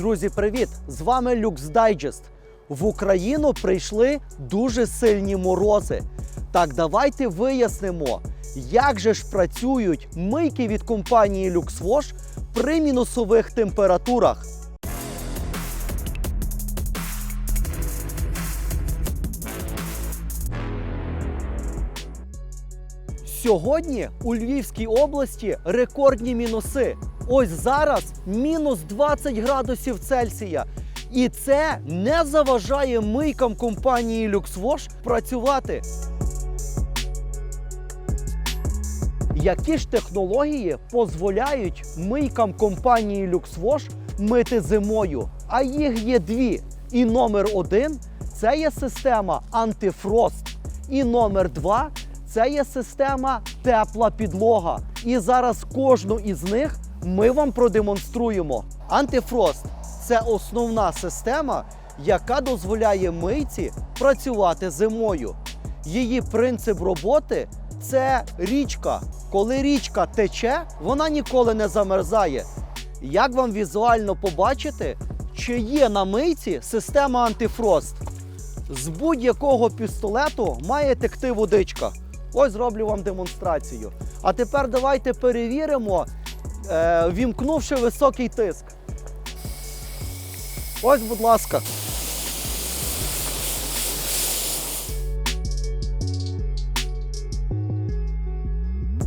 Друзі, привіт! З вами Люкс Дайджест. В Україну прийшли дуже сильні морози. Так давайте вияснимо, як же ж працюють мийки від компанії LuxWash при мінусових температурах. Сьогодні у Львівській області рекордні мінуси. Ось зараз мінус 20 градусів Цельсія. І це не заважає мийкам компанії LuxWash працювати. Які ж технології дозволяють мийкам компанії LuxWash мити зимою? А їх є дві. І номер один це є система антифрост. І номер два це є система тепла підлога. І зараз кожну із них ми вам продемонструємо. Антифрост це основна система, яка дозволяє мийці працювати зимою. Її принцип роботи це річка. Коли річка тече, вона ніколи не замерзає. Як вам візуально побачити, чи є на мийці система антифрост? З будь-якого пістолету має текти водичка. Ось зроблю вам демонстрацію. А тепер давайте перевіримо, е, вімкнувши високий тиск. Ось, будь ласка.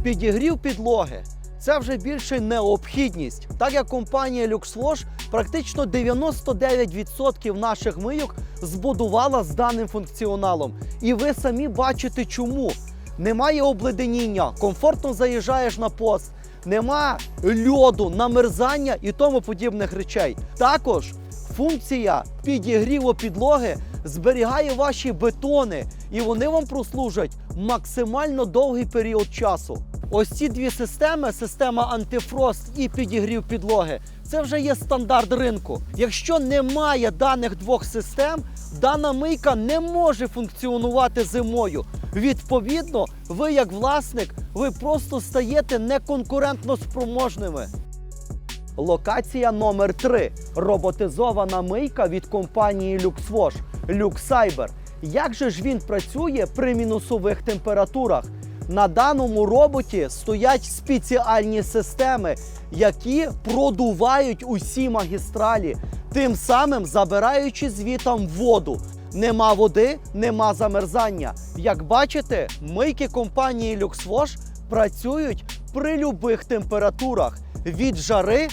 Підігрів підлоги це вже більше необхідність, так як компанія LuxWash практично 99% наших мийок збудувала з даним функціоналом. І ви самі бачите, чому. Немає обледеніння, комфортно заїжджаєш на пост, нема льоду, намерзання і тому подібних речей. Також функція підігріву підлоги зберігає ваші бетони, і вони вам прослужать максимально довгий період часу. Ось ці дві системи: система антифрост і підігрів підлоги. Це вже є стандарт ринку. Якщо немає даних двох систем, дана мийка не може функціонувати зимою. Відповідно, ви як власник, ви просто стаєте неконкурентно спроможними. Локація номер 3 роботизована мийка від компанії LuxWash LuxCyber. Як же ж він працює при мінусових температурах? На даному роботі стоять спеціальні системи, які продувають усі магістралі, тим самим забираючи звітом воду. Нема води, нема замерзання. Як бачите, мийки компанії LuxWash працюють при любих температурах від жари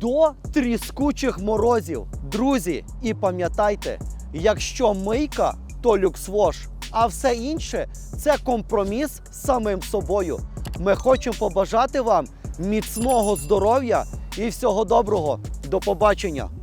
до тріскучих морозів. Друзі, і пам'ятайте, якщо мийка, то LuxWash, а все інше це компроміс з самим собою. Ми хочемо побажати вам міцного здоров'я і всього доброго. До побачення!